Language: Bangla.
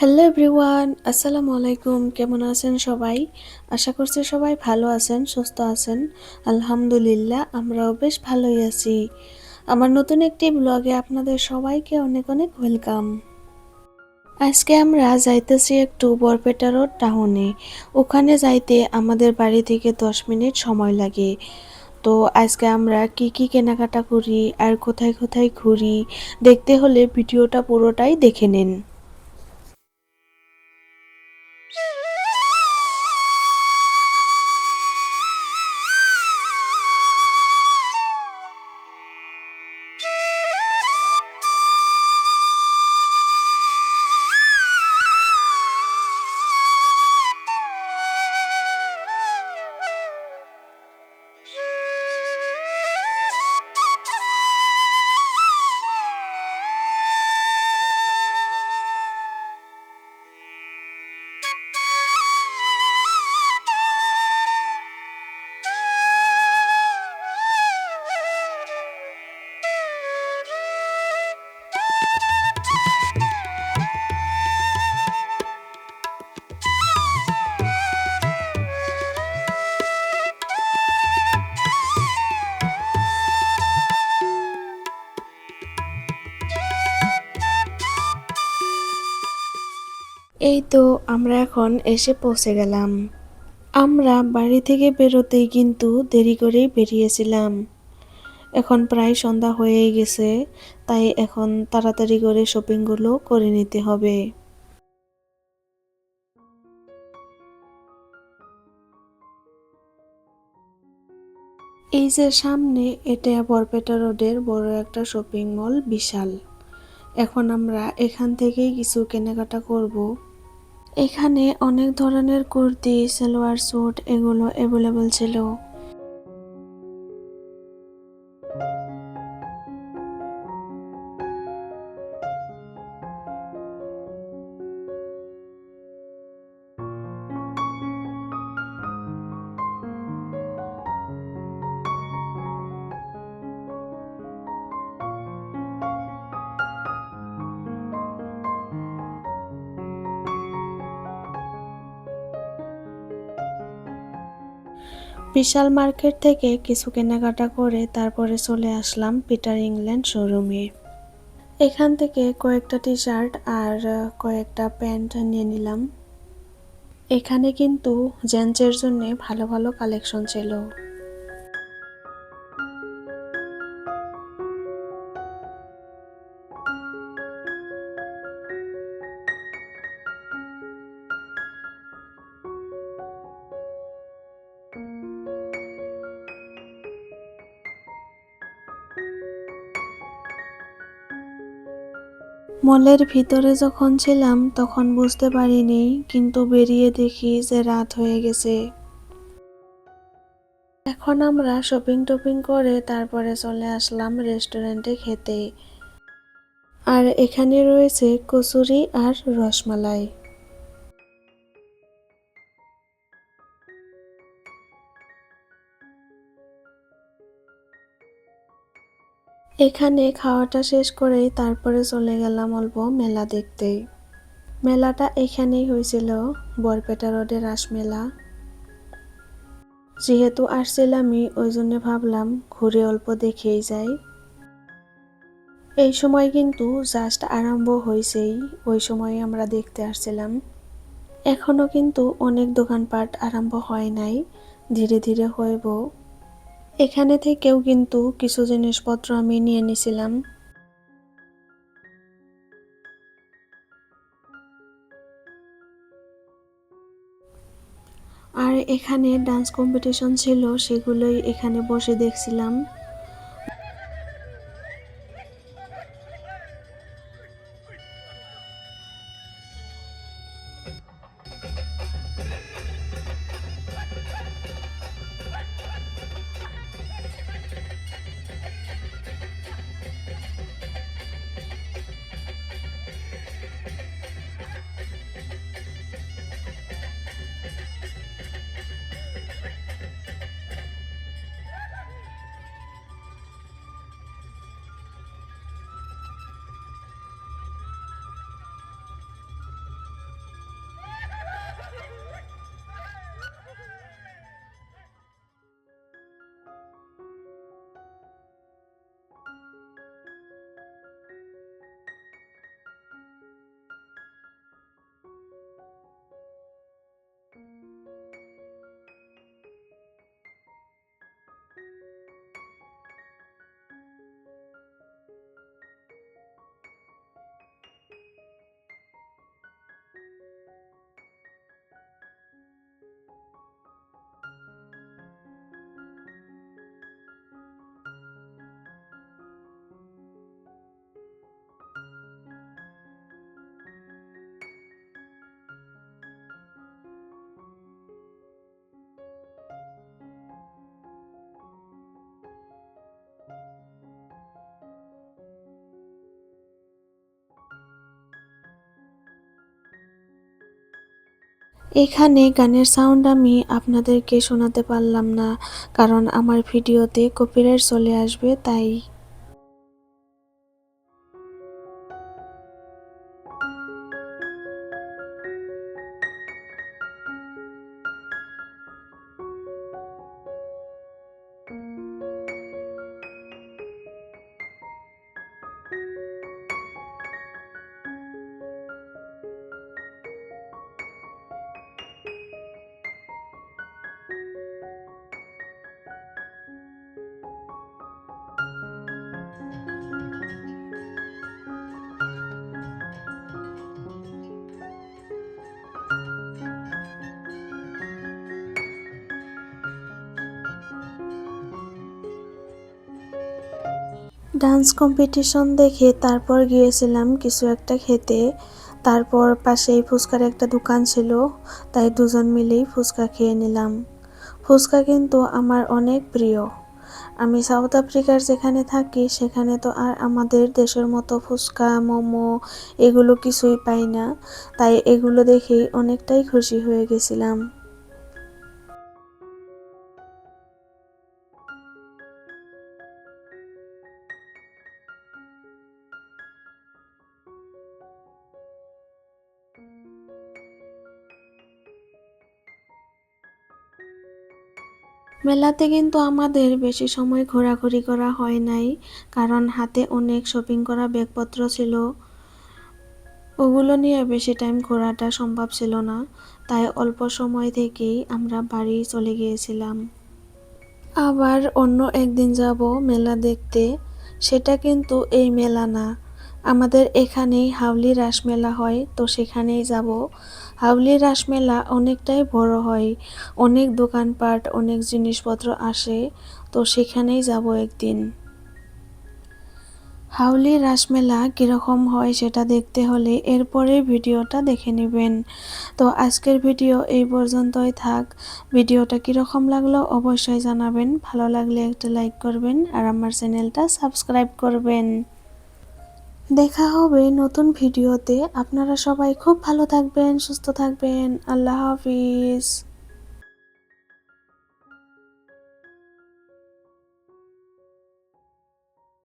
হ্যালো এভরিওয়ান, আসসালামু আলাইকুম। কেমন আছেন সবাই? আশা করছি সবাই ভালো আছেন, সুস্থ আছেন। আলহামদুলিল্লাহ, আমরাও বেশ ভালোই আছি। আমার নতুন একটি ব্লগে আপনাদের সবাইকে অনেক অনেক ওয়েলকাম। আজকে আমরা যাইতেছি একটু বরপেটা রোড টাউনে। ওখানে যাইতে আমাদের বাড়ি থেকে দশ মিনিট সময় লাগে। তো আজকে আমরা কি কি কেনাকাটা করি আর কোথায় কোথায় ঘুরি, দেখতে হলে ভিডিওটা পুরোটাই দেখে নিন। এই তো আমরা এখন এসে পৌঁছে গেলাম। আমরা বাড়ি থেকে বেরোতেই কিন্তু দেরি করেই বেরিয়েছিলাম। এখন প্রায় সন্ধ্যা হয়েই গেছে, তাই এখন তাড়াতাড়ি করে শপিংগুলো করে নিতে হবে। এই যে সামনে এটা বরপেটা রোডের বড় একটা শপিং মল বিশাল। এখন আমরা এখান থেকেই কিছু কেনাকাটা করব। এখানে অনেক ধরনের কুর্তি সালোয়ার স্যুট এগুলো অ্যাভেলেবল ছিল। বিশাল মার্কেট থেকে কিছু কেনাকাটা করে তারপরে চলে আসলাম পিটার ইংল্যান্ড শোরুমে। এখান থেকে কয়েকটা টি শার্ট আর কয়েকটা প্যান্ট নিয়ে নিলাম। এখানে কিন্তু জেন্টসের জন্য ভালো ভালো কালেকশন ছিল। মলের ভিতরে যখন ছিলাম, তখন বুঝতে পারিনি, কিন্তু বেরিয়ে দেখি যে রাত হয়ে গেছে। এখন আমরা শপিং টপিং করে তারপরে চলে আসলাম রেস্টুরেন্টে খেতে। আর এখানে রয়েছে কচুরি আর রসমালাই। এখানে খাওয়াটা শেষ করেই তারপরে চলে গেলাম অল্প মেলা দেখতে মেলাটা এখানেই হয়েছিল, বরপেটা রোডের রাসমেলা। যেহেতু আসছিলামই ওই জন্য ভাবলাম ঘুরে অল্প দেখেই যাই। এই সময় কিন্তু জাস্ট আরম্ভ হয়েছেই, ওই সময় আমরা দেখতে আসছিলাম। এখনও কিন্তু অনেক দোকানপাট আরম্ভ হয় নাই, ধীরে ধীরে হইব। এখানে থেকেও কিন্তু কিছু জিনিসপত্র আমি নিয়ে নিছিলাম। আর এখানে ডান্স কম্পিটিশন ছিল, সেগুলোই এখানে বসে দেখছিলাম। এখানে গানের সাউন্ড আমি আপনাদেরকে শোনাতে পারলাম না, কারণ আমার ভিডিওতে কপিরাইট চলে আসবে, তাই ডান্স কম্পিটিশন দেখে তারপর গিয়েছিলাম কিছু একটা খেতে। তারপর পাশেই ফুচকার একটা দোকান ছিল, তাই দুজন মিলেই ফুচকা খেয়ে নিলাম। ফুচকা কিন্তু আমার অনেক প্রিয়। আমি সাউথ আফ্রিকার যেখানে থাকি, সেখানে তো আর আমাদের দেশের মতো ফুচকা, মোমো এগুলো কিছুই পাই না, তাই এগুলো দেখেই অনেকটাই খুশি হয়ে গেছিলাম। মেলাতে কিন্তু আমাদের বেশি সময় ঘোরাঘুরি করা হয় নাই, কারণ হাতে অনেক শপিং করা ব্যাগপত্র ছিল। ওগুলো নিয়ে বেশি টাইম ঘোরাটা সম্ভব ছিল না, তাই অল্প সময় থেকেই আমরা বাড়ি চলে গিয়েছিলাম। আবার অন্য একদিন যাব মেলা দেখতে, সেটা কিন্তু এই মেলা না। আমাদের এখানেই হাউলি রাসমেলা হয়, তো সেখানেই যাব। হাউলি রাসমেলা অনেকটাই বড় হয়, অনেক দোকানপাট, অনেক জিনিসপত্র আসে, তো সেখানেই যাব একদিন। হাউলি রাসমেলা কীরকম হয় সেটা দেখতে হলে এরপরে ভিডিওটা দেখে নেবেন। তো আজকের ভিডিও এই পর্যন্তই থাক। ভিডিওটা কীরকম লাগল অবশ্যই জানাবেন। ভালো লাগলে একটা লাইক করবেন আর আমার চ্যানেলটা সাবস্ক্রাইব করবেন। দেখা হবে নতুন ভিডিওতে। আপনারা সবাই খুব ভালো থাকবেন সুস্থ থাকবেন। আল্লাহ হাফিজ।